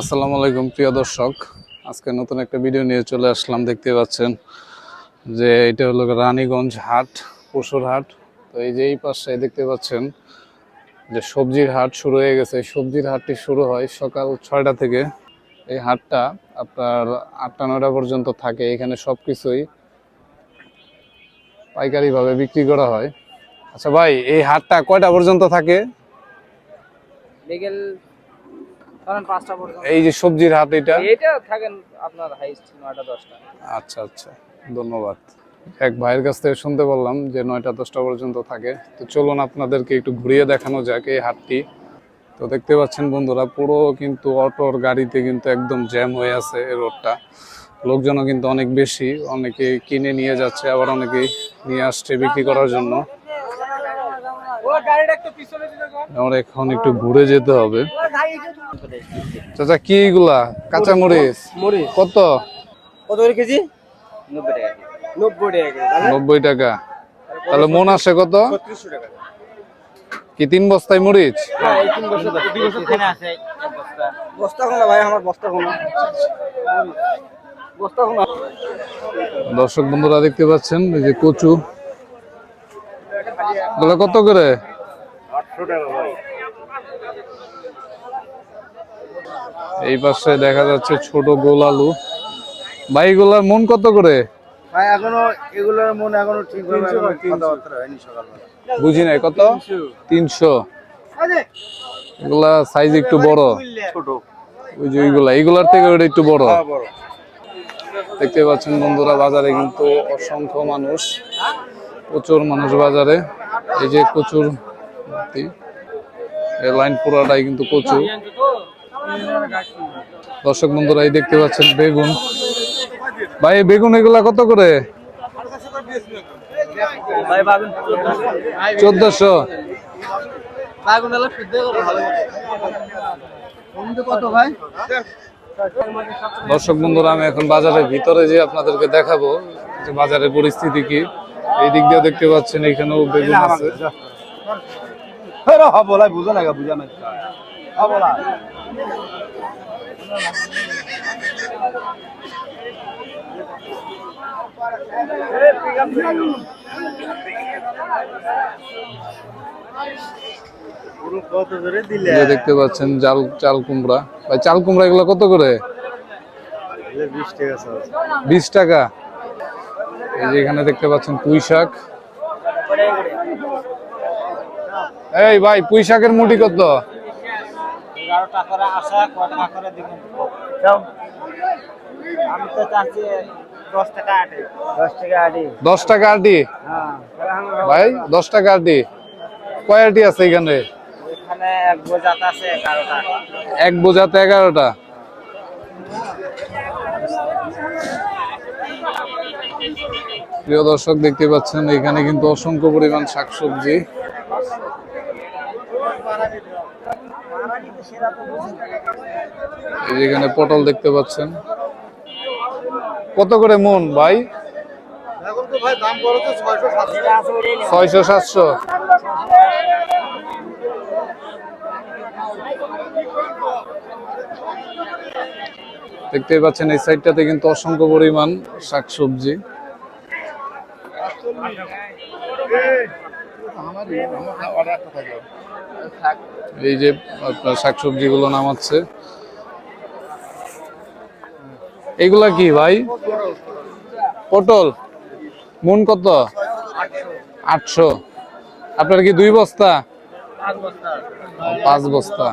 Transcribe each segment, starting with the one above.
আসসালামু আলাইকুম, প্রিয় দর্শক। আজকে নতুন একটা ভিডিও নিয়ে চলে আসলাম। দেখতে পাচ্ছেন যে এটা হলো রানীগঞ্জ হাট, পশুর হাট। তো এই যে এই পাশে দেখতে পাচ্ছেন যে সবজির হাট শুরু হয়ে গেছে। সবজির হাটটি শুরু হয় সকাল ছয়টা থেকে। এই হাটটা আপনার আটটা, নয়টা পর্যন্ত থাকে। এখানে সব কিছুই পাইকারিভাবে বিক্রি করা হয়। আচ্ছা ভাই, এই হাটটা কয়টা পর্যন্ত থাকে? বিকেল ধরেন পাঁচটা পর্যন্ত এই যে সবজির হাট এটা? এটা থাকেন আপনার হাইস্ট নয়টা দশটা। আচ্ছা আচ্ছা। ধন্যবাদ। এক ভাইয়ের কাছ থেকে শুনতে বললাম যে নয়টা দশটা পর্যন্ত থাকে। তো চলুন আপনাদেরকে একটু ঘুরিয়ে দেখানো যাক এই হাটটি। তো দেখতে পাচ্ছেন বন্ধুরা পুরো কিন্তু অটোর গাড়িতে কিন্তু একদম জ্যাম হয়ে আছে এই রোডটা। লোকজনও কিন্তু অনেক বেশি অনেকে কিনে নিয়ে যাচ্ছে আবার অনেকেই নিয়ে আসছে বিক্রি করার জন্য। আমার এখন একটু ঘুরে যেতে হবে। চাচা কি এগুলা? কাঁচা মরিচ? মরিচ। কত? কত করে কেজি? নব্বই টাকা তাহলে মন আসে কত? কি তিন বস্তায় মরিচ? হ্যাঁ দর্শক বন্ধুরা দেখতে পাচ্ছেন এই যে কচু। এগুলো কত করে? আটশো টাকা ভাই এই পাশে দেখা যাচ্ছে ছোট গোল আলু। ভাই এগুলার মন কত করে? ভাই এখনও এগুলোর মনে এখনও ঠিক কথাবার্তা হয়নি সকালবেলা। বুঝি নাই কত? তিনশো। এগুলা সাইজ একটু বড়। ছোট। ওই যে ওইগুলা এইগুলার থেকে ওটা একটু বড়। হ্যাঁ, বড়। দেখতে পাচ্ছেন বন্ধুরা বাজারে কিন্তু অসংখ্য মানুষ। প্রচুর মানুষ বাজারে। এই যে প্রচুর এই লাইন পুরাটাই কিন্তু প্রচুর দর্শক বন্ধুরা এই দেখতে পাচ্ছেন বেগুন। ভাই বেগুন এগুলা কত করে? চোদ্দশো। বাগুন হলো শুদ্ধ ভালো কত ভাই? দর্শক বন্ধুরা আমি এখন বাজারের ভিতরে যে আপনাদেরকে দেখাবো যে বাজারের পরিস্থিতি কি। এই দিক দিয়ে দেখতে পাচ্ছেন এখানেও বেগুন আছে। বুঝা লাগা বুঝা না দেখতে পাচ্ছেন জাল চাল কুমড়া। ভাই চাল কুমড়া এগুলো কত করে? বিশ টাকা বিশ টাকা? এই যে এখানে দেখতে পাচ্ছেন পুঁই শাক। এই ভাই পুঁই শাকের মুঠি কত? দশ টাকা আটে। ভাই দশ টাকা আটি। কয় আছে এখানে এক বোঝাতে এগারোটা প্রিয় দর্শক, দেখতে পাচ্ছেন, এখানে কিন্তু অসংখ্য পরিমাণ শাকসবজি। এখানে পটল দেখতে পাচ্ছেন। কত করে মন, ভাই? ছয়শো সাতশো। দেখতেই পাচ্ছেন, এই সাইডটাতে কিন্তু অসংখ্য পরিমাণ শাকসবজি। এই যে, আপনার শাকসবজি গুলো নামাচ্ছে। এগুলা কি ভাই? পটল। মন কত? আটশো। আপনার কি দুই বস্তা? পাঁচ বস্তা।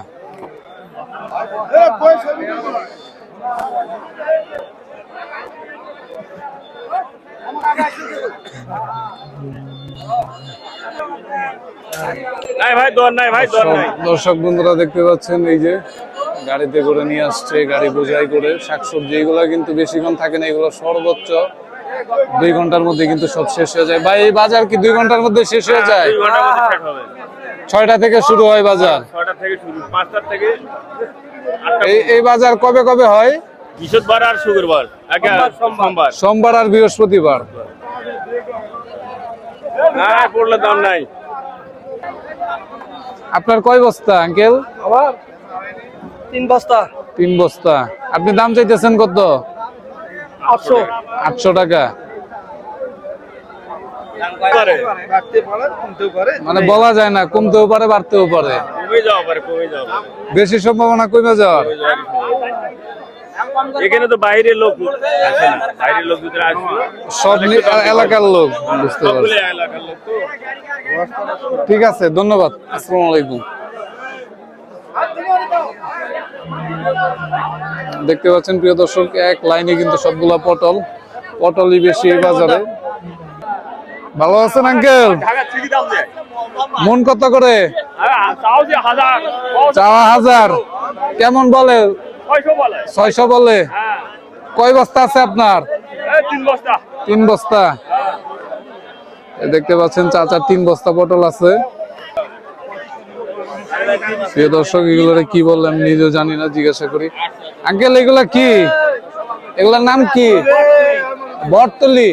দর্শক বন্ধুরা দেখতে পাচ্ছেন এই যে গাড়িতে করে নিয়ে আসছে গাড়ি বোঝাই করে শাকসবজি এগুলো কিন্তু বেশিক্ষণ থাকে না এগুলো সর্বোচ্চ দুই ঘণ্টার মধ্যে কিন্তু সব শেষ হয়ে যায়। ভাই এই বাজার কি দুই ঘণ্টার মধ্যে শেষ হয়ে যায়? শেষ হবে। ছয়টা থেকে শুরু হয় বাজার। ছয়টা থেকে শুরু পাঁচটার থেকে এই এই বাজার কবে কবে হয়? বৃহস্পতিবার আর শুক্রবার সোমবার সোমবার। আর বৃহস্পতিবার। না পড়লে দাম নাই। আপনার কয় বস্তা আঙ্কেল? আমার তিন বস্তা। তিন বস্তা। আপনি দাম চাইতেছেন কত? আটশো। আটশো টাকা। মানে বলা যায় না কমতেও পারে বাড়তেও পারে। বেশি সম্ভাবনা কমে যাওয়ার। এখানে তো বাইরের লোক আসে না বাইরের লোক যদি আসবে। সব এলাকার লোক বুঝতে পারছি। এলাকার লোক তো। ঠিক আছে ধন্যবাদ। আসসালামু আলাইকুম। দেখতে পাচ্ছেন প্রিয় দর্শক এক লাইনে কিন্তু সবগুলা পটল পটলই বেশি এই বাজারে। ভালো আছেন আঙ্কেল? মন কত করে? হাজার। চাওয়া হাজার। কেমন বলে? ছয়শো বলে। হ্যাঁ। কয় বস্তা আছে আপনার? তিন বস্তা। দেখতে পাচ্ছেন চাচার তিন বস্তা পটল আছে। প্রিয় দর্শক এগুলোরে কি বললাম নিজেও জানি না জিজ্ঞাসা করি। আঙ্কেল এগুলা কি? এগুলার নাম কি? বটতলি?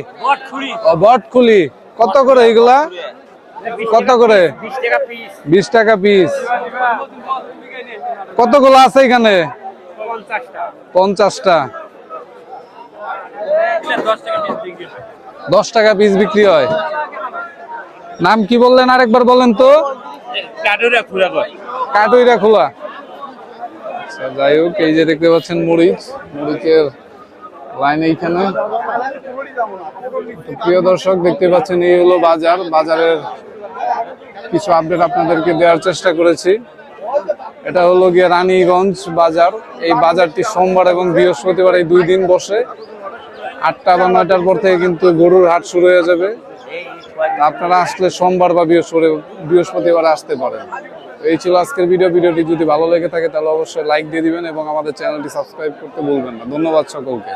ও বটকুলি কত করে এগুলা? কত করে? বিশ টাকা পিস। কতগুলো আছে এখানে? পঞ্চাশটা। দশ টাকা পিস বিক্রি হয়। নাম কি বললেন আরেকবার বলেন তো? কাটুইরা খোলা আচ্ছা যাই হোক এই যে দেখতে পাচ্ছেন মরিচ। মরিচের লাইন এইখানে। প্রিয় দর্শক দেখতে পাচ্ছেন এই হলো বাজার। বাজারের কিছু আপডেট আপনাদেরকে দেওয়ার চেষ্টা করেছি। এটা হলো গিয়ে রানীগঞ্জ বাজার। এই বাজারটি সোমবার এবং বৃহস্পতিবার এই দুই দিন বসে। আটটা বা নয়টার পর থেকে কিন্তু গরুর হাট শুরু হয়ে যাবে। আপনারা আসলে সোমবার বা বৃহস্পতি বৃহস্পতিবার আসতে পারেন। এই ছিল আজকের ভিডিও। ভিডিওটি যদি ভালো লেগে থাকে তাহলে অবশ্যই লাইক দিয়ে দিবেন এবং আমাদের চ্যানেলটি সাবস্ক্রাইব করতে ভুলবেন না। ধন্যবাদ সকলকে।